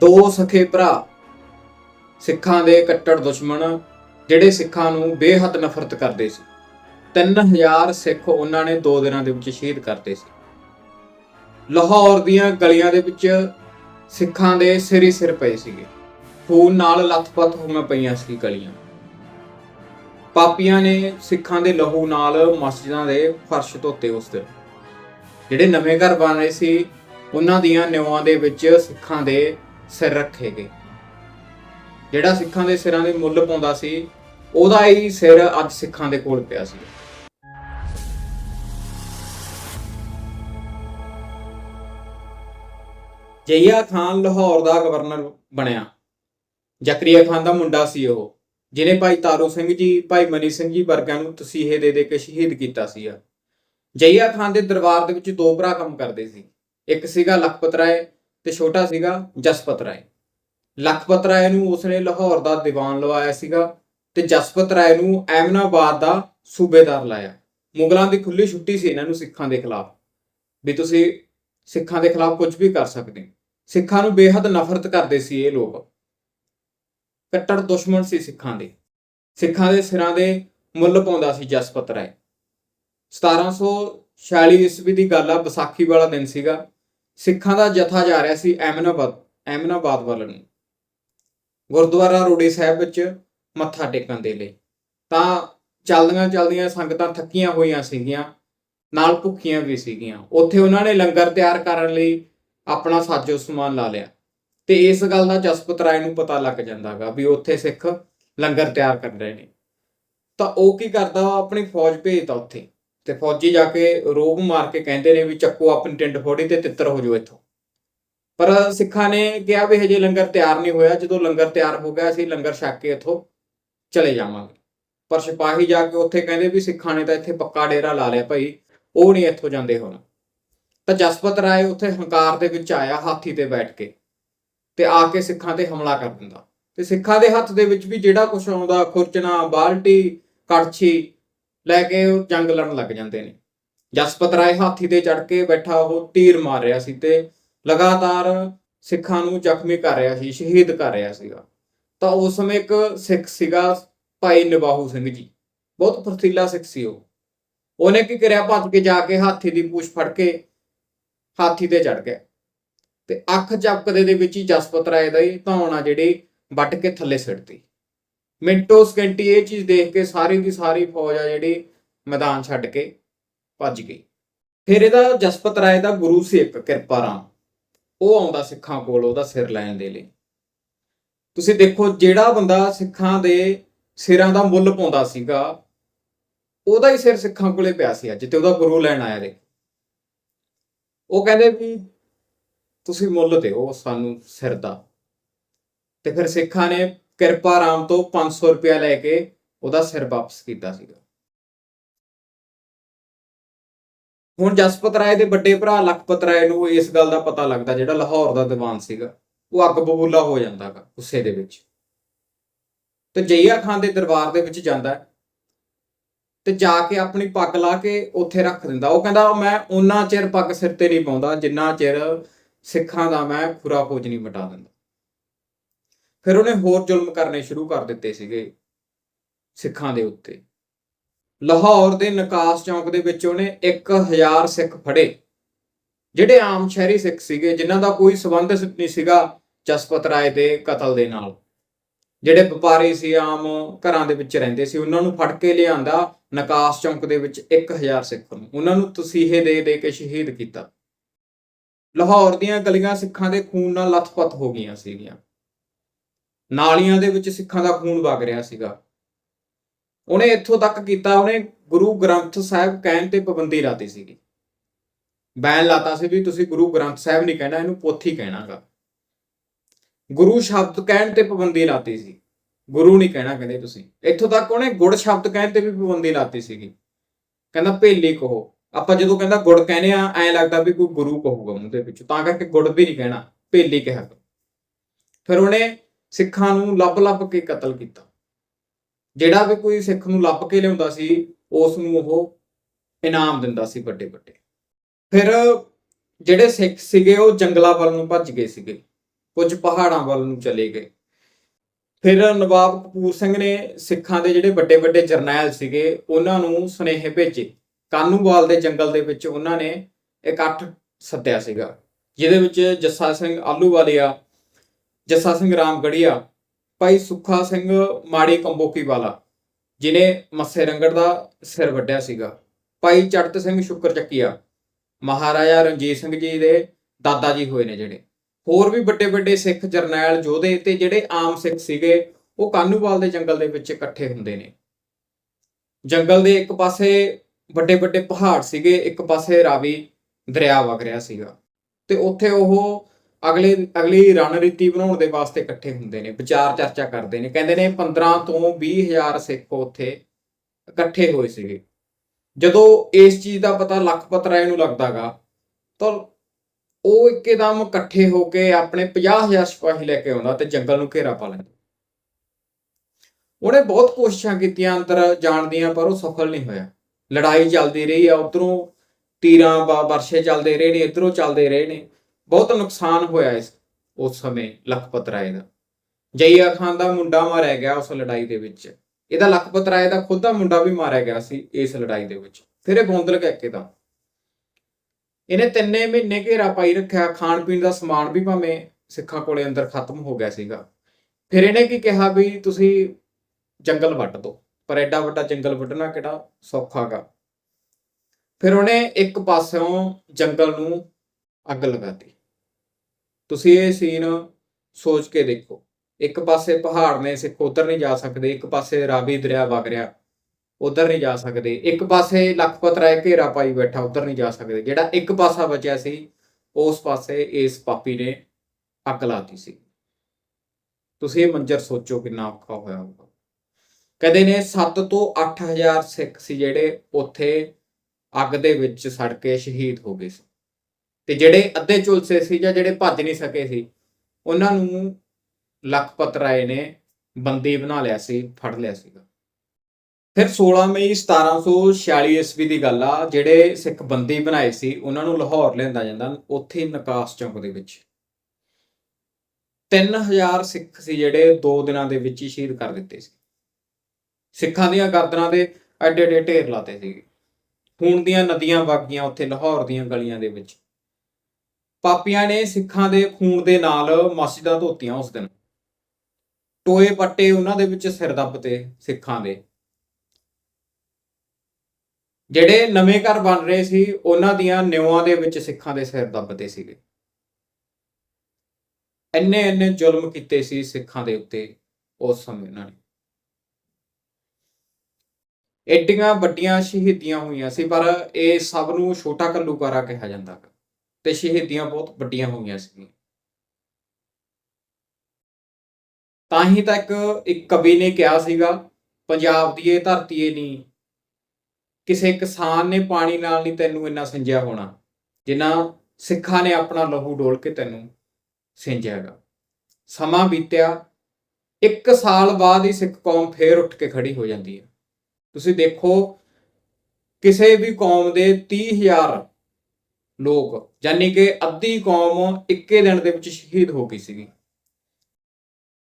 ਦੋ ਸਖੇ ਭਰਾ, ਸਿੱਖਾਂ ਦੇ ਕੱਟੜ ਦੁਸ਼ਮਣ, ਜਿਹੜੇ ਸਿੱਖਾਂ ਨੂੰ ਬੇਹੱਦ ਨਫ਼ਰਤ ਕਰਦੇ ਸੀ। 3000 ਸਿੱਖ ਉਹਨਾਂ ਨੇ 2 ਦਿਨਾਂ ਦੇ ਵਿੱਚ ਸ਼ਹੀਦ ਕਰਤੇ ਸੀ। ਲਾਹੌਰ ਦੀਆਂ ਗਲੀਆਂ ਦੇ ਵਿੱਚ ਸਿੱਖਾਂ ਦੇ ਸਿਰ ਹੀ ਸਿਰ ਪਏ ਸੀਗੇ। ਖੂਨ ਨਾਲ ਲੱਥਪੱਥ ਹੋਈਆਂ ਪਈਆਂ ਸੀ ਗਲੀਆਂ। ਪਾਪੀਆਂ ਨੇ ਸਿੱਖਾਂ ਦੇ ਲਹੂ ਨਾਲ ਮਸਜਿਦਾਂ ਦੇ ਫਰਸ਼ ਧੋਤੇ ਉਸ ਦਿਨ। ਜਿਹੜੇ ਨਵੇਂ ਘਰ ਬਣ ਰਹੇ ਸੀ, ਉਹਨਾਂ ਦੀਆਂ ਨਿਵਾਂ ਦੇ ਵਿੱਚ ਸਿੱਖਾਂ ਦੇ ਸਿਰ ਰੱਖੇ ਗਏ। ਜਿਹੜਾ ਸਿੱਖਾਂ ਦੇ ਸਿਰਾਂ ਦੇ ਮੁੱਲ ਪਾਉਂਦਾ ਸੀ, ਉਹਦਾ ਹੀ ਸਿਰ ਅੱਜ ਸਿੱਖਾਂ ਦੇ ਕੋਲ ਪਿਆ ਸੀ। ਜਈਆ ਖਾਨ ਲਾਹੌਰ ਦਾ ਗਵਰਨਰ ਬਣਿਆ। ਜ਼ਕਰੀਆ ਖਾਨ ਦਾ ਮੁੰਡਾ ਸੀ ਉਹ, ਜਿਹਨੇ ਭਾਈ ਤਾਰੂ ਸਿੰਘ ਜੀ, ਭਾਈ ਮਨੀ ਸਿੰਘ ਜੀ ਵਰਗਿਆਂ ਨੂੰ ਤਸੀਹੇ ਦੇ ਦੇ ਕੇ ਸ਼ਹੀਦ ਕੀਤਾ ਸੀਗਾ। ਜਈਆ ਖਾਨ ਦੇ ਦਰਬਾਰ ਦੇ ਵਿੱਚ ਦੋ ਭਰਾ ਕੰਮ ਕਰਦੇ ਸੀ। ਇੱਕ ਸੀਗਾ ਲਖਪਤ ਰਾਏ ਤੇ ਛੋਟਾ ਸੀਗਾ ਜਸਪਤ ਰਾਏ। ਲਖਪਤ ਰਾਏ ਨੂੰ ਉਸਨੇ ਲਾਹੌਰ ਦਾ ਦੀਵਾਨ ਲਵਾਇਆ ਸੀਗਾ ਤੇ ਜਸਪਤ ਰਾਏ ਨੂੰ ਐਮਨਾਬਾਦ ਦਾ ਸੂਬੇਦਾਰ ਲਾਇਆ। ਮੁਗਲਾਂ ਦੀ ਖੁੱਲੀ ਛੁੱਟੀ ਸੀ ਇਹਨਾਂ ਨੂੰ ਸਿੱਖਾਂ ਦੇ ਖਿਲਾਫ। ਵੀ ਤੁਸੀਂ ਸਿੱਖਾਂ ਦੇ ਖਿਲਾਫ ਕੁਝ ਵੀ ਕਰ ਸਕਦੇ। ਸਿੱਖਾਂ ਨੂੰ ਬੇਹੱਦ ਨਫ਼ਰਤ ਕਰਦੇ ਸੀ ਇਹ ਲੋਕ। ਕੱਟੜ ਦੁਸ਼ਮਣ ਸੀ ਸਿੱਖਾਂ ਦੇ। ਸਿੱਖਾਂ ਦੇ ਸਿਰਾਂ ਦੇ ਮੁੱਲ ਪਾਉਂਦਾ ਸੀ ਜਸਪਤ ਰਾਏ। 1746 ਈਸਵੀ ਦੀ ਗੱਲ ਆ, ਵਿਸਾਖੀ ਵਾਲਾ ਦਿਨ ਸੀਗਾ। ਸਿੱਖਾਂ ਦਾ ਜਥਾ ਜਾ ਰਿਹਾ ਸੀ ਐਮਨਾਬਾਦ ਐਮਨਾਬਾਦ ਵੱਲ ਨੂੰ। ਗੁਰਦੁਆਰਾ ਰੋੜੀ ਸਾਹਿਬ ਵਿੱਚ ਮੱਥਾ ਟੇਕਣ ਦੇ ਲਈ। ਤਾਂ ਚੱਲਦੀਆਂ ਚੱਲਦੀਆਂ ਸੰਗਤਾਂ ਥੱਕੀਆਂ ਹੋਈਆਂ ਸੀਗੀਆਂ, ਨਾਲ ਭੁੱਖੀਆਂ ਵੀ ਸੀਗੀਆਂ। ਉੱਥੇ ਉਹਨਾਂ ਨੇ ਲੰਗਰ ਤਿਆਰ ਕਰਨ ਲਈ ਆਪਣਾ ਸਾਜੋ ਸਮਾਨ ਲਾ ਲਿਆ। ਤੇ ਇਸ ਗੱਲ ਦਾ ਜਸਪਤ ਰਾਏ ਨੂੰ ਪਤਾ ਲੱਗ ਜਾਂਦਾਗਾ ਵੀ ਉੱਥੇ ਸਿੱਖ ਲੰਗਰ ਤਿਆਰ ਕਰ ਰਹੇ ਨੇ। ਤਾਂ ਉਹ ਕੀ ਕਰਦਾ ਆਪਣੀ ਫੌਜ ਭੇਜਦਾ ਉੱਥੇ। ਤੇ ਫੌਜੀ ਜਾ ਕੇ ਰੋਬ ਮਾਰ ਕੇ ਕਹਿੰਦੇ ਨੇ ਵੀ ਚੱਕੋ ਆਪਣੀ ਟਿੰਡ ਫੋੜੀ ਤੇ ਤਿੱਤਰ ਹੋ ਜਾਓ ਇੱਥੋਂ। ਪਰ ਸਿੱਖਾਂ ਨੇ ਕਿਹਾ ਵੀ ਹਜੇ ਲੰਗਰ ਤਿਆਰ ਨਹੀਂ ਹੋਇਆ, ਜਦੋਂ ਲੰਗਰ ਤਿਆਰ ਹੋ ਗਿਆ ਅਸੀਂ ਲੰਗਰ ਛਕ ਕੇ ਇੱਥੋਂ ਚਲੇ ਜਾਵਾਂਗੇ। ਪਰ ਸਿਪਾਹੀ ਜਾ ਕੇ ਉੱਥੇ ਕਹਿੰਦੇ ਵੀ ਸਿੱਖਾਂ ਨੇ ਤਾਂ ਇੱਥੇ ਪੱਕਾ ਡੇਰਾ ਲਾ ਲਿਆ ਭਾਈ, ਉਹ ਨਹੀਂ ਇੱਥੋਂ ਜਾਂਦੇ ਹੁਣ। ਤਾਂ ਜਸਪਤ ਰਾਏ ਉੱਥੇ ਹੰਕਾਰ ਦੇ ਵਿੱਚ ਆਇਆ ਹਾਥੀ ਤੇ ਬੈਠ ਕੇ ਤੇ ਆ ਕੇ ਸਿੱਖਾਂ ਤੇ ਹਮਲਾ ਕਰ ਦਿੰਦਾ। ਤੇ ਸਿੱਖਾਂ ਦੇ ਹੱਥ ਦੇ ਵਿੱਚ ਵੀ ਜਿਹੜਾ ਕੁਝ ਆਉਂਦਾ, ਖੁਰਚਣਾ, ਬਾਲਟੀ, ਕੜਛੀ ਲੈ ਕੇ ਉਹ ਜੰਗ ਲੜਨ ਲੱਗ ਜਾਂਦੇ ਨੇ। ਜਸਪਤ ਰਾਏ ਹਾਥੀ ਤੇ ਚੜ ਕੇ ਬੈਠਾ ਉਹ ਤੀਰ ਮਾਰ ਰਿਹਾ ਸੀ ਤੇ ਲਗਾਤਾਰ ਸਿੱਖਾਂ ਨੂੰ ਜ਼ਖਮੀ ਕਰ ਰਿਹਾ ਸੀ, ਸ਼ਹੀਦ ਕਰ ਰਿਹਾ ਸੀਗਾ। ਤਾਂ ਉਸ ਸਮੇਂ ਇੱਕ ਸਿੱਖ ਸੀਗਾ ਭਾਈ ਨਿਬਾਹੂ ਸਿੰਘ ਜੀ। ਬਹੁਤ ਫਰਤੀਲਾ ਸਿੱਖ ਸੀ ਉਹ। ਉਹਨੇ ਕੀ ਕਰਿਆ? ਭੱਜ ਕੇ ਜਾ ਕੇ ਹਾਥੀ ਦੀ ਪੂਛ ਫੜ ਕੇ ਹਾਥੀ ਤੇ ਚੜ ਗਿਆ। ਤੇ ਅੱਖ ਚਪਕਦੇ ਦੇ ਵਿੱਚ ਹੀ ਜਸਪਤ ਰਾਏ ਦਾ ਹੀ ਧੌਣਾ ਜਿਹੜੀ ਵੱਟ ਕੇ ਥੱਲੇ ਸਿੱਟਦੀ ਮਿੰਟੋ ਸਕਿੰਟੀ ਇਹ ਚੀਜ਼ ਦੇਖ ਕੇ ਸਾਰੀ ਦੀ ਸਾਰੀ ਫੌਜ ਆ ਜਿਹੜੀ ਮੈਦਾਨ ਛੱਡ ਕੇ ਭੱਜ ਗਈ। ਫਿਰ ਇਹਦਾ ਜਸਪਤ ਰਾਏ ਦਾ ਗੁਰੂ ਸੀ ਕਿਰਪਾ ਰਾਮ। ਉਹ ਆਉਂਦਾ ਸਿੱਖਾਂ ਕੋਲ, ਉਹਦਾ ਸਿਰ ਲੈਣ ਦੇ ਲਈ। ਤੁਸੀਂ ਦੇਖੋ, ਜਿਹੜਾ ਬੰਦਾ ਸਿੱਖਾਂ ਦੇ ਸਿਰਾਂ ਦਾ ਮੁੱਲ ਪਾਉਂਦਾ ਸੀਗਾ, ਉਹਦਾ ਹੀ ਸਿਰ ਸਿੱਖਾਂ ਕੋਲੇ ਪਿਆ ਸੀ ਅੱਜ, ਤੇ ਉਹਦਾ ਗੁਰੂ ਲੈਣ ਆਇਆ ਦੇ ਉਹ ਕਹਿੰਦੇ ਵੀ ਤੁਸੀਂ ਮੁੱਲ ਦਿਓ ਸਾਨੂੰ ਸਿਰ ਦਾ। ਤੇ ਫਿਰ ਸਿੱਖਾਂ ਨੇ ਕਿਰਪਾ ਰਾਮ ਤੋਂ 500 ਰੁਪਇਆ ਲੈ ਕੇ ਉਹਦਾ ਸਿਰ ਵਾਪਸ ਕੀਤਾ ਸੀਗਾ। ਹੁਣ ਜਸਪਤ ਰਾਏ ਦੇ ਵੱਡੇ ਭਰਾ ਲਖਪਤ ਰਾਏ ਨੂੰ ਇਸ ਗੱਲ ਦਾ ਪਤਾ ਲੱਗਦਾ ਜਿਹੜਾ ਲਾਹੌਰ ਦਾ ਦੀਵਾਨ ਸੀਗਾ, ਉਹ ਅੱਗ ਬਬੂਲਾ ਹੋ ਜਾਂਦਾਗਾ ਗੁੱਸੇ ਦੇ ਵਿੱਚ। ਤੇ ਜਈਆ ਖਾਨ ਦੇ ਦਰਬਾਰ ਦੇ ਵਿੱਚ ਜਾਂਦਾ ਤੇ ਜਾ ਕੇ ਆਪਣੀ ਪੱਗ ਲਾ ਕੇ ਉੱਥੇ ਰੱਖ ਦਿੰਦਾ। ਉਹ ਕਹਿੰਦਾ, ਮੈਂ ਉਹਨਾਂ ਚਿਰ ਪੱਗ ਸਿਰ ਤੇ ਨਹੀਂ ਪਾਉਂਦਾ ਜਿੰਨਾ ਚਿਰ ਸਿੱਖਾਂ ਦਾ ਮੈਂ ਖੁਰਾ ਖੋਜ ਨਹੀਂ ਮਿਟਾ ਦਿੰਦਾ। ਫਿਰ ਉਹਨੇ ਹੋਰ ਜ਼ੁਲਮ ਕਰਨੇ ਸ਼ੁਰੂ ਕਰ ਦਿੱਤੇ ਸੀਗੇ ਸਿੱਖਾਂ ਦੇ ਉੱਤੇ। ਲਾਹੌਰ ਦੇ ਨਕਾਸ ਚੌਂਕ ਦੇ ਵਿੱਚ ਉਹਨੇ 1000 ਸਿੱਖ ਫੜੇ, ਜਿਹੜੇ ਆਮ ਸ਼ਹਿਰੀ ਸਿੱਖ ਸੀਗੇ, ਜਿਨ੍ਹਾਂ ਦਾ ਕੋਈ ਸਬੰਧ ਨਹੀਂ ਸੀਗਾ ਜਸਪਤ ਰਾਏ ਦੇ ਕਤਲ ਦੇ ਨਾਲ। ਜਿਹੜੇ ਵਪਾਰੀ ਸੀ, ਆਮ ਘਰਾਂ ਦੇ ਵਿੱਚ ਰਹਿੰਦੇ ਸੀ, ਉਹਨਾਂ ਨੂੰ ਫੜ ਕੇ ਲਿਆਂਦਾ ਨਕਾਸ ਚੌਂਕ ਦੇ ਵਿੱਚ 1000 ਸਿੱਖ ਨੂੰ। ਉਹਨਾਂ ਨੂੰ ਤਸੀਹੇ ਦੇ ਦੇ ਕੇ ਸ਼ਹੀਦ ਕੀਤਾ। ਲਾਹੌਰ ਦੀਆਂ ਗਲੀਆਂ ਸਿੱਖਾਂ ਦੇ ਖੂਨ ਨਾਲ ਲੱਥਪੱਥ ਹੋ ਗਈਆਂ ਸੀਗੀਆਂ। ਨਾਲੀਆਂ ਦੇ ਵਿੱਚ ਸਿੱਖਾਂ ਦਾ ਖੂਨ ਵਗ ਰਿਹਾ ਸੀਗਾ। ਉਹਨੇ ਇੱਥੋਂ ਤੱਕ ਕੀਤਾ, ਉਹਨੇ ਗੁਰੂ ਗ੍ਰੰਥ ਸਾਹਿਬ ਕਹਿਣ ਤੇ ਪਾਬੰਦੀ ਲਾਤੀ ਸੀਗੀ। ਬੈਨ ਲਾਤਾ ਸੀ ਵੀ ਤੁਸੀਂ ਗੁਰੂ ਗ੍ਰੰਥ ਸਾਹਿਬ ਨਹੀਂ ਕਹਿਣਾ, ਇਹਨੂੰ ਪੋਥੀ ਕਹਿਣਾਗਾ। ਗੁਰੂ ਸ਼ਬਦ ਕਹਿਣ ਤੇ ਪਾਬੰਦੀ ਲਾਤੀ ਸੀ। ਗੁਰੂ ਨਹੀਂ ਕਹਿਣਾ ਕਹਿੰਦੇ ਤੁਸੀਂ। ਇੱਥੋਂ ਤੱਕ ਉਹਨੇ ਗੁੜ ਸ਼ਬਦ ਕਹਿਣ ਤੇ ਵੀ ਪਾਬੰਦੀ ਲਾਤੀ ਸੀਗੀ। ਕਹਿੰਦਾ, ਭੇਲੀ ਕਹੋ। ਆਪਾਂ ਜਦੋਂ ਕਹਿੰਦਾ ਗੁੜ ਕਹਿੰਦੇ ਆ ਐਂ ਲੱਗਦਾ ਵੀ ਕੋਈ ਗੁਰੂ ਕਹੂਗਾ ਮੂੰਹ ਦੇ ਵਿੱਚ। ਤਾਂ ਕਰਕੇ ਗੁੜ ਵੀ ਨਹੀਂ ਕਹਿਣਾ, ਭੇਲੀ ਕਿਹਾ। ਕਰੋ। ਫਿਰ ਉਹਨੇ ਸਿੱਖਾਂ ਨੂੰ ਲੱਭ-ਲੱਭ ਕੇ ਕਤਲ ਕੀਤਾ। ਜਿਹੜਾ ਵੀ ਕੋਈ ਸਿੱਖ ਨੂੰ ਲੱਭ ਕੇ ਲਿਆਉਂਦਾ ਸੀ, ਉਸ ਨੂੰ ਉਹ ਇਨਾਮ ਦਿੰਦਾ ਸੀ ਵੱਡੇ ਵੱਡੇ। ਫਿਰ ਜਿਹੜੇ ਸਿੱਖ ਸੀਗੇ, ਉਹ ਜੰਗਲਾਂ ਵੱਲ ਨੂੰ ਭੱਜ ਗਏ ਸੀਗੇ। ਕੁਝ ਪਹਾੜਾਂ ਵੱਲ ਨੂੰ ਚਲੇ ਗਏ। ਫਿਰ ਨਵਾਬ ਕਪੂਰ ਸਿੰਘ ਨੇ ਸਿੱਖਾਂ ਦੇ ਜਿਹੜੇ ਵੱਡੇ ਵੱਡੇ ਜਰਨੈਲ ਸੀਗੇ, ਉਹਨਾਂ ਨੂੰ ਸੁਨੇਹੇ ਭੇਜੇ। ਕਾਨੂੰਵਾਲ ਦੇ ਜੰਗਲ ਦੇ ਵਿੱਚ ਉਹਨਾਂ ਨੇ ਇਕੱਠ ਸੱਦਿਆ ਸੀਗਾ, ਜਿਹਦੇ ਵਿੱਚ ਜੱਸਾ ਸਿੰਘ ਆਲੂਵਾਲੀਆ ਜੱਸਾ ਸਿੰਘ ਰਾਮਗੜੀਆ, ਭਾਈ ਸੁੱਖਾ ਸਿੰਘ ਮਾੜੀ ਕੰਬੋਕੀ ਵਾਲਾ ਜਿਨੇ ਮੱਸੇ ਰੰਗੜ ਦਾ ਸਿਰ ਵੱਢਿਆ ਸੀਗਾ। ਭਾਈ ਚੜਤ ਸਿੰਘ ਸ਼ੁਕਰ ਚੱਕੀਆ, ਮਹਾਰਾਜਾ ਰਣਜੀਤ ਸਿੰਘ ਜੀ ਦੇ ਦਾਦਾ ਜੀ ਹੋਏ ਨੇ ਜਿਹੜੇ। ਹੋਰ ਵੀ ਵੱਡੇ ਵੱਡੇ ਸਿੱਖ ਜਰਨੈਲ ਯੋਧੇ ਤੇ ਜਿਹੜੇ ਆਮ ਸਿੱਖ ਸੀਗੇ, ਉਹ ਕਾਨੂੰਵਾਲ ਦੇ ਜੰਗਲ ਦੇ ਵਿੱਚ ਇਕੱਠੇ ਹੁੰਦੇ ਨੇ। ਜੰਗਲ ਦੇ ਇੱਕ ਪਾਸੇ ਵੱਡੇ ਵੱਡੇ ਪਹਾੜ ਸੀਗੇ, ਇੱਕ ਪਾਸੇ ਰਾਵੀ ਦਰਿਆ ਵਗ ਰਿਹਾ ਸੀਗਾ। ਤੇ ਉੱਥੇ ਉਹ ਅਗਲੇ, ਅਗਲੀ ਰਣਨੀਤੀ ਬਣਾਉਣ ਦੇ ਵਾਸਤੇ ਇਕੱਠੇ ਹੁੰਦੇ ਨੇ, ਵਿਚਾਰ ਚਰਚਾ ਕਰਦੇ ਨੇ। ਕਹਿੰਦੇ ਨੇ 15 ਤੋਂ 20 ਹਜ਼ਾਰ ਸਿੱਖ ਉੱਥੇ ਇਕੱਠੇ ਹੋਏ ਸੀਗੇ। ਜਦੋਂ ਇਸ ਚੀਜ਼ ਦਾ ਪਤਾ ਲਖਪਤ ਰਾਏ ਨੂੰ ਲੱਗਦਾਗਾ, ਤਾਂ ਉਹ ਇੱਕਦਮ ਇਕੱਠੇ ਹੋ ਕੇ ਆਪਣੇ 50000 ਸਿਪਾਹੀ ਲੈ ਕੇ ਆਉਂਦਾ ਤੇ ਜੰਗਲ ਨੂੰ ਘੇਰਾ ਪਾ ਲੈਂਦਾ। ਉਹਨੇ ਬਹੁਤ ਕੋਸ਼ਿਸ਼ਾਂ ਕੀਤੀਆਂ ਅੰਦਰ ਜਾਣ ਦੀਆਂ, ਪਰ ਉਹ ਸਫਲ ਨਹੀਂ ਹੋਇਆ। ਲੜਾਈ ਚੱਲਦੀ ਰਹੀ ਆ, ਉਧਰੋਂ ਤੀਰਾਂ ਵਾ- ਵਰਸ਼ੇ ਚੱਲਦੇ ਰਹੇ ਨੇ, ਇਧਰੋਂ ਚੱਲਦੇ ਰਹੇ ਨੇ। ਬਹੁਤ ਨੁਕਸਾਨ ਹੋਇਆ ਇਸ, ਉਸ ਸਮੇਂ ਲਖਪਤ ਰਾਏ ਦਾ। ਜਈਆ ਖਾਨ ਦਾ ਮੁੰਡਾ ਮਾਰਿਆ ਗਿਆ ਉਸ ਲੜਾਈ ਦੇ ਵਿੱਚ। ਇਹਦਾ ਲਖਪਤ ਰਾਏ ਦਾ ਖੁਦ ਦਾ ਮੁੰਡਾ ਵੀ ਮਾਰਿਆ ਗਿਆ ਸੀ ਇਸ ਲੜਾਈ ਦੇ ਵਿੱਚ। ਫਿਰ ਇਹ ਬੌਂਦਲ ਗਿਆ ਦਾ ਇਹਨੇ ਤਿੰਨੇ ਮਹੀਨੇ ਘੇਰਾ ਪਾਈ ਰੱਖਿਆ, ਖਾਣ ਪੀਣ ਦਾ ਸਮਾਨ ਵੀ ਭਾਵੇਂ ਸਿੱਖਾਂ ਕੋਲੇ ਅੰਦਰ ਖਤਮ ਹੋ ਗਿਆ ਸੀਗਾ। ਫਿਰ ਇਹਨੇ ਕੀ ਕਿਹਾ ਵੀ ਤੁਸੀਂ ਜੰਗਲ ਵੱਟ ਦਿਓ ਪਰ ਐਡਾ ਵੱਡਾ ਜੰਗਲ ਵੱਢਣਾ ਕਿਹੜਾ ਸੌਖਾਗਾ ਫਿਰ ਉਹਨੇ ਇੱਕ ਪਾਸਿਓਂ ਜੰਗਲ ਨੂੰ ਅੱਗ ਲਗਾਤੀ ਤੁਸੀਂ ਇਹ ਸੀਨ ਸੋਚ ਕੇ ਦੇਖੋ। ਇੱਕ ਪਾਸੇ ਪਹਾੜ ਨੇ ਸਿੱਖ, ਉਧਰ ਨਹੀਂ ਜਾ ਸਕਦੇ। ਇੱਕ ਪਾਸੇ ਰਾਵੀ ਦਰਿਆ ਵਗ ਰਿਹਾ, ਉਧਰ ਨਹੀਂ ਜਾ ਸਕਦੇ। ਇੱਕ ਪਾਸੇ ਲਖਪਤ ਰਾਏ ਘੇਰਾ ਪਾਈ ਬੈਠਾ, ਉਧਰ ਨਹੀਂ ਜਾ ਸਕਦੇ। ਜਿਹੜਾ ਇੱਕ ਪਾਸਾ ਬਚਿਆ ਸੀ, ਉਸ ਪਾਸੇ ਇਸ ਪਾਪੀ ਨੇ ਅੱਗ ਲਾਤੀ ਸੀ। ਤੁਸੀਂ ਇਹ ਮੰਜ਼ਰ ਸੋਚੋ ਕਿੰਨਾ ਔਖਾ ਹੋਇਆ ਹੋਊਗਾ। ਕਹਿੰਦੇ ਨੇ 7 ਤੋਂ 8000 ਸਿੱਖ ਸੀ ਜਿਹੜੇ ਉੱਥੇ ਅੱਗ ਦੇ ਵਿੱਚ ਸੜ ਕੇ ਸ਼ਹੀਦ ਹੋ ਗਏ ਸੀ। ਤੇ ਜਿਹੜੇ ਅੱਧੇ ਝੁਲਸੇ ਸੀ ਜਾਂ ਜਿਹੜੇ ਭੱਜ ਨਹੀਂ ਸਕੇ ਸੀ, ਉਹਨਾਂ ਨੂੰ ਲਖਪਤ ਰਾਏ ਨੇ, ਬੰਦੀ ਬਣਾ ਲਿਆ ਸੀ, ਫੜ ਲਿਆ ਸੀਗਾ। ਫਿਰ 16 ਮਈ 1746 ਈਸਵੀ ਦੀ ਗੱਲ ਆ, ਜਿਹੜੇ ਸਿੱਖ ਬੰਦੀ ਬਣਾਏ ਸੀ, ਉਹਨਾਂ ਨੂੰ ਲਾਹੌਰ ਲਿਆਂਦਾ ਜਾਂਦਾ, ਉੱਥੇ ਨਕਾਸ ਚੌਂਕ ਦੇ ਵਿੱਚ। 3000 ਸਿੱਖ ਸੀ ਜਿਹੜੇ 2 ਦਿਨਾਂ ਦੇ ਵਿੱਚ ਹੀ ਸ਼ਹੀਦ ਕਰ ਦਿੱਤੇ ਸੀ। ਸਿੱਖਾਂ ਦੀਆਂ ਗਰਦਨਾਂ ਦੇ ਐਡੇ ਐਡੇ ਢੇਰ ਲਾਤੇ ਸੀਗੇ ਖੂਨ ਦੀਆਂ ਨਦੀਆਂ ਵਗੀਆਂ ਉੱਥੇ ਲਾਹੌਰ ਦੀਆਂ ਗਲੀਆਂ ਦੇ ਵਿੱਚ। ਪਾਪੀਆਂ ਨੇ ਸਿੱਖਾਂ ਦੇ ਖੂਨ ਦੇ ਨਾਲ ਮਸਜਿਦਾਂ ਧੋਤੀਆਂ ਉਸ ਦਿਨ। ਟੋਏ ਪੱਟੇ ਉਹਨਾਂ ਦੇ ਵਿੱਚ ਸਿਰ ਦੱਬਤੇ ਸਿੱਖਾਂ ਦੇ। ਜਿਹੜੇ ਨਵੇਂ ਘਰ ਬਣ ਰਹੇ ਸੀ, ਉਹਨਾਂ ਦੀਆਂ ਨਿਉਆਂ ਦੇ ਵਿੱਚ ਸਿੱਖਾਂ ਦੇ ਸਿਰ ਦੱਬਦੇ ਸੀਗੇ। ਇੰਨੇ ਇੰਨੇ ਜ਼ੁਲਮ ਕੀਤੇ ਸੀ ਸਿੱਖਾਂ ਦੇ ਉੱਤੇ ਉਸ ਸਮੇਂ ਉਹਨਾਂ ਨੇ। ਐਡੀਆਂ ਵੱਡੀਆਂ ਸ਼ਹੀਦੀਆਂ ਹੋਈਆਂ ਸੀ, ਪਰ ਇਹ ਸਭ ਨੂੰ ਛੋਟਾ ਕੱਲੂਕਾਰਾ ਕਿਹਾ ਜਾਂਦਾ ਗਾ। ਤੇ ਸ਼ਹੀਦੀਆਂ ਬਹੁਤ ਵੱਡੀਆਂ ਹੋਈਆਂ ਸੀ ਤਾਂ ਹੀ ਤਾਂ ਇੱਕ ਇੱਕ ਕਵੀ ਨੇ ਕਿਹਾ ਸੀਗਾ, ਪੰਜਾਬ ਦੀ ਇਹ ਧਰਤੀ ਏ ਨਹੀਂ ਕਿਸੇ ਕਿਸਾਨ ਨੇ ਪਾਣੀ ਨਾਲ ਨਹੀਂ ਤੈਨੂੰ ਇੰਨਾ ਸਿੰਜਿਆ ਹੋਣਾ। ਜਿੰਨਾ ਸਿੱਖਾਂ ਨੇ ਆਪਣਾ ਲਹੂ ਡੋਲ ਕੇ ਤੈਨੂੰ ਸਿੰਜਿਆਗਾ ਸਮਾਂ ਬੀਤਿਆ, ਇੱਕ ਸਾਲ ਬਾਅਦ ਹੀ ਸਿੱਖ ਕੌਮ ਫੇਰ ਉੱਠ ਕੇ ਖੜੀ ਹੋ ਜਾਂਦੀ ਹੈ। ਤੁਸੀਂ ਦੇਖੋ, ਕਿਸੇ ਵੀ ਕੌਮ ਦੇ 30000 ਲੋਕ, ਯਾਨੀ ਕਿ ਅੱਧੀ ਕੌਮ ਇੱਕੇ ਦਿਨ ਦੇ ਵਿੱਚ ਸ਼ਹੀਦ ਹੋ ਗਈ ਸੀਗੀ।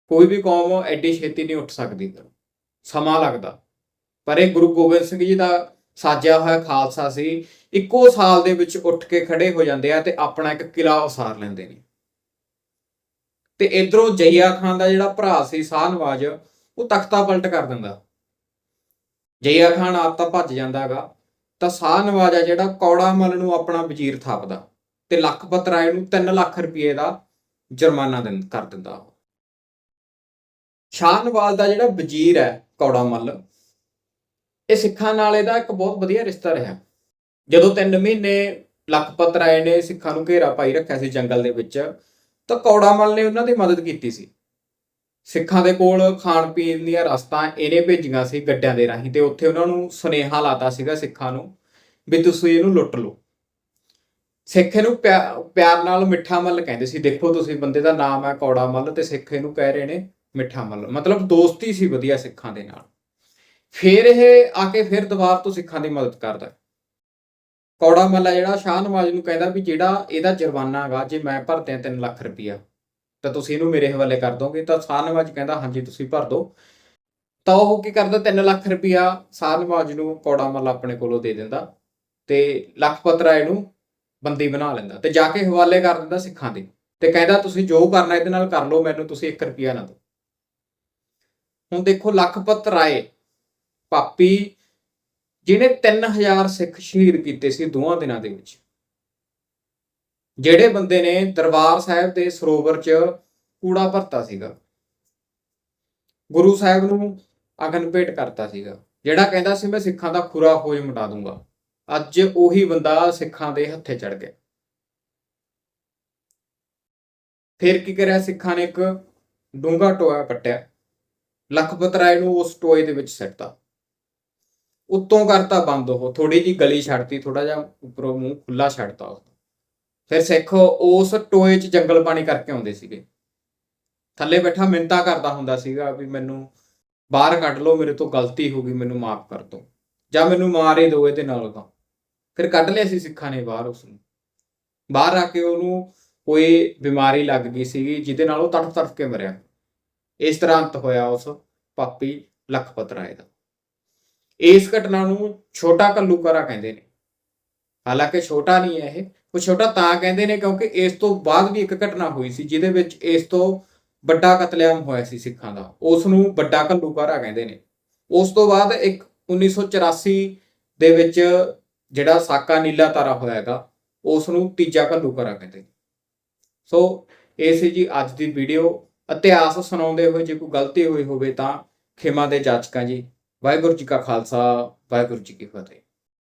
ਕੋਈ ਵੀ ਕੌਮ ਐਡੀ ਛੇਤੀ ਨਹੀਂ ਉੱਠ ਸਕਦੀ। ਸਮਾਂ ਲੱਗਦਾ। ਪਰ ਇਹ ਗੁਰੂ ਗੋਬਿੰਦ ਸਿੰਘ ਜੀ ਦਾ ਸਾਜਿਆ ਹੋਇਆ ਖਾਲਸਾ ਸੀ। ਇੱਕੋ ਸਾਲ ਦੇ ਵਿੱਚ ਉੱਠ ਕੇ ਖੜੇ ਹੋ ਜਾਂਦੇ ਆ ਤੇ ਆਪਣਾ ਇੱਕ ਕਿਲਾ ਉਸਾਰ ਲੈਂਦੇ ਨੇ। ਤੇ ਇਧਰੋਂ ਜਈਆ ਖਾਨ ਦਾ ਜਿਹੜਾ ਭਰਾ ਸੀ ਸਾਹ ਨਵਾਜ ਉਹ ਤਖਤਾ ਪਲਟ ਕਰ ਦਿੰਦਾ। ਜਈਆ ਖਾਨ ਆਪ ਤਾਂ ਭੱਜ ਜਾਂਦਾਗਾ ਤਾਂ ਸਾਹ ਨਵਾਜ ਆ ਜਿਹੜਾ ਕੌੜਾ ਮਲ ਨੂੰ ਆਪਣਾ ਵਜ਼ੀਰ ਥਾਪਦਾ ਤੇ ਲੱਖਪਤ ਰਾਏ ਨੂੰ 3 ਲੱਖ ਰੁਪਏ ਦਾ ਜੁਰਮਾਨਾ ਦਿੰ, ਕਰ ਦਿੰਦਾ ਉਹ। ਸ਼ਾਹ ਨਵਾਜ ਦਾ ਜਿਹੜਾ ਵਜ਼ੀਰ ਹੈ ਕੌੜਾ ਮੱਲ, ਇਹ ਸਿੱਖਾਂ ਨਾਲ ਇਹਦਾ ਇੱਕ ਬਹੁਤ ਵਧੀਆ ਰਿਸ਼ਤਾ ਰਿਹਾ। ਜਦੋਂ 3 ਮਹੀਨੇ ਲਖਪਤ ਰਾਏ ਨੇ ਸਿੱਖਾਂ ਨੂੰ ਘੇਰਾ ਪਾਈ ਰੱਖਿਆ ਸੀ ਜੰਗਲ ਦੇ ਵਿੱਚ, ਤਾਂ ਕੌੜਾ ਮੱਲ ਨੇ ਉਹਨਾਂ ਦੀ ਮਦਦ ਕੀਤੀ ਸੀ। ਸਿੱਖਾਂ ਦੇ ਕੋਲ ਖਾਣ ਪੀਣ ਦੀਆਂ ਰਸਤਾਂ ਇਹਨੇ ਭੇਜੀਆਂ ਸੀ ਗੱਡਿਆਂ ਦੇ ਰਾਹੀਂ ਤੇ ਉੱਥੇ ਉਹਨਾਂ ਨੂੰ ਸੁਨੇਹਾ ਲਾਤਾ ਸੀਗਾ ਸਿੱਖਾਂ ਨੂੰ ਵੀ ਤੁਸੀਂ ਇਹਨੂੰ ਲੁੱਟ ਲਓ। ਸਿੱਖ ਇਹਨੂੰ ਪਿਆ- ਪਿਆਰ ਨਾਲ ਮਿੱਠਾ ਮੱਲ ਕਹਿੰਦੇ ਸੀ, ਦੇਖੋ ਤੁਸੀਂ ਬੰਦੇ ਦਾ ਨਾਮ ਹੈ ਕੌੜਾ ਮੱਲ ਤੇ ਸਿੱਖ ਇਹਨੂੰ ਕਹਿ ਰਹੇ ਨੇ ਮਿੱਠਾ ਮੱਲ। ਮਤਲਬ ਦੋਸਤੀ ਸੀ ਵਧੀਆ ਸਿੱਖਾਂ ਦੇ ਨਾਲ। ਫਿਰ ਇਹ ਆ ਕੇ ਫਿਰ ਦੁਬਾਰ ਤੋਂ ਸਿੱਖਾਂ ਦੀ ਮਦਦ ਕਰਦਾ ਕੌੜਾ ਮੱਲ ਹੈ ਜਿਹੜਾ, ਸ਼ਾਹ ਨਵਾਜ਼ ਨੂੰ ਕਹਿੰਦਾ ਵੀ ਜਿਹੜਾ ਇਹਦਾ ਜੁਰਮਾਨਾ ਹੈਗਾ, ਜੇ ਮੈਂ ਭਰਦੇ 3 ਲੱਖ ਰੁਪਈਆ ਤਾਂ ਤੁਸੀਂ ਇਹਨੂੰ ਮੇਰੇ ਹਵਾਲੇ ਕਰ ਦੋਗੇ, ਤਾਂ ਸਾਨਵਾਜ ਕਹਿੰਦਾ, ਹਾਂਜੀ, ਤੁਸੀਂ ਭਰ ਦਿਓ ਤਾਂ ਉਹ ਕੀ ਕਰਦਾ 3 ਲੱਖ ਰੁਪਇਆ ਸਾਨਵਾਜ ਨੂੰ ਕੌੜਾ ਮੱਲ ਆਪਣੇ ਕੋਲੋਂ ਦੇ ਦਿੰਦਾ ਤੇ ਲਖਪਤ ਰਾਏ ਨੂੰ ਬੰਦੀ ਬਣਾ ਲੈਂਦਾ ਤੇ ਜਾ ਕੇ ਹਵਾਲੇ ਕਰ ਦਿੰਦਾ ਸਿੱਖਾਂ ਦੇ ਤੇ ਕਹਿੰਦਾ, ਤੁਸੀਂ ਜੋ ਕਰਨਾ ਇਹਦੇ ਨਾਲ ਕਰ ਲਓ, ਮੈਨੂੰ ਤੁਸੀਂ 1 ਰੁਪਿਆ ਨਾ ਦਿਓ। ਹੁਣ ਦੇਖੋ ਲਖਪਤ ਰਾਏ ਪਾਪੀ ਜਿਹਨੇ 3000 ਸਿੱਖ ਸ਼ਹੀਦ ਕੀਤੇ ਸੀ ਦੋਹਾਂ ਦਿਨਾਂ ਦੇ ਵਿੱਚ। ਜਿਹੜੇ ਬੰਦੇ ਨੇ ਦਰਬਾਰ ਸਾਹਿਬ ਦੇ ਸਰੋਵਰ 'ਚ ਕੂੜਾ ਭਰਤਾ ਸੀਗਾ, ਗੁਰੂ ਸਾਹਿਬ ਨੂੰ ਅਗਨ ਭੇਟ ਕਰਤਾ ਸੀਗਾ, ਜਿਹੜਾ ਕਹਿੰਦਾ ਸੀ, ਮੈਂ ਸਿੱਖਾਂ ਦਾ ਖੁਰਾ ਖੋਜ ਮਿਟਾ ਦੂੰਗਾ। ਅੱਜ ਉਹੀ ਬੰਦਾ ਸਿੱਖਾਂ ਦੇ ਹੱਥੇ ਚੜ ਗਿਆ। ਫਿਰ ਕੀ ਕਰਿਆ ਸਿੱਖਾਂ ਨੇ? ਇੱਕ ਡੂੰਗਾ ਟੋਆ ਪੱਟਿਆ ਲਖਪਤ ਰਾਏ ਨੂੰ ਉਸ ਟੋਏ ਦੇ ਵਿੱਚ ਸੱਟਤਾ। ਉੱਤੋਂ ਕਰਤਾ ਬੰਦ ਉਹ ਥੋੜੀ ਜੀ ਗਲੀ ਛੱਡਤੀ ਥੋੜਾ ਜਿਹਾ ਉੱਪਰੋਂ ਮੂੰਹ ਖੁੱਲਾ ਛੱਡਤਾ ਉਹ। ਫਿਰ ਸਿੱਖ ਉਸ ਟੋਏ 'ਚ ਜੰਗਲ ਪਾਣੀ ਕਰਕੇ ਆਉਂਦੇ ਸੀਗੇ। ਥੱਲੇ ਬੈਠਾ ਮਿੰਤਾ ਕਰਦਾ ਹੁੰਦਾ ਸੀਗਾ ਵੀ ਮੈਨੂੰ ਬਾਹਰ ਕੱਢ ਲਓ, ਮੇਰੇ ਤੋਂ ਗਲਤੀ ਹੋ ਗਈ, ਮੈਨੂੰ ਮਾਫ ਕਰ ਦਿਓ। ਜਾਂ ਮੈਨੂੰ ਮਾਰੇ ਹੀ ਦਿਓ ਇਹਦੇ ਨਾਲ ਤਾਂ। ਫਿਰ ਕੱਢ ਲਿਆ ਸੀ ਸਿੱਖਾਂ ਨੇ ਬਾਹਰ ਉਸ ਨੂੰ। ਬਾਹਰ ਆ ਕੇ ਉਹਨੂੰ ਕੋਈ ਬਿਮਾਰੀ ਲੱਗ ਗਈ ਸੀਗੀ, ਜਿਹਦੇ ਨਾਲ ਉਹ ਤੜਫ ਤੜਫ ਕੇ ਮਰਿਆ। ਇਸ ਤਰ੍ਹਾਂ ਅੰਤ ਹੋਇਆ ਉਸ ਪਾਪੀ ਲਖਪਤ ਰਾਏ ਦਾ। ਇਸ ਘਟਨਾ ਨੂੰ ਛੋਟਾ ਕੱਲੂਕਾਰਾ ਕਹਿੰਦੇ ਨੇ। ਹਾਲਾਂਕਿ ਛੋਟਾ ਨਹੀਂ ਹੈ ਇਹ, ਉਹ ਛੋਟਾ ਤਾਂ ਕਹਿੰਦੇ ਨੇ ਕਿਉਂਕਿ ਇਸ ਤੋਂ ਬਾਅਦ ਵੀ ਇੱਕ ਘਟਨਾ ਹੋਈ ਸੀ, ਜਿਹਦੇ ਵਿੱਚ ਇਸ ਤੋਂ ਵੱਡਾ ਕਤਲੇਆਮ ਹੋਇਆ ਸੀ ਸਿੱਖਾਂ ਦਾ ਉਸ ਨੂੰ ਵੱਡਾ ਕੱਲੂਕਾਰਾ ਕਹਿੰਦੇ ਨੇ। ਉਸ ਤੋਂ ਬਾਅਦ ਇੱਕ 1984 ਦੇ ਵਿੱਚ ਜਿਹੜਾ ਸਾਕਾ ਨੀਲਾ ਤਾਰਾ ਹੋਇਆ ਹੈਗਾ ਉਸ ਨੂੰ ਤੀਜਾ ਕੱਲੂਕਾਰਾ ਕਹਿੰਦੇ ਨੇ। ਸੋ, ਇਹ ਸੀ ਜੀ ਅੱਜ ਦੀ ਵੀਡੀਓ। ਇਤਿਹਾਸ ਸੁਣਾਉਂਦੇ ਹੋਏ ਜੇ ਕੋਈ ਗਲਤੀ ਹੋਈ ਹੋਵੇ ਤਾਂ ਖਿਮਾ ਦੇ ਜਾਚਕਾਂ ਜੀ, ਵਾਹਿਗੁਰੂ ਜੀ ਕਾ ਖਾਲਸਾ, ਵਾਹਿਗੁਰੂ ਜੀ ਕੀ ਫਤਿਹ।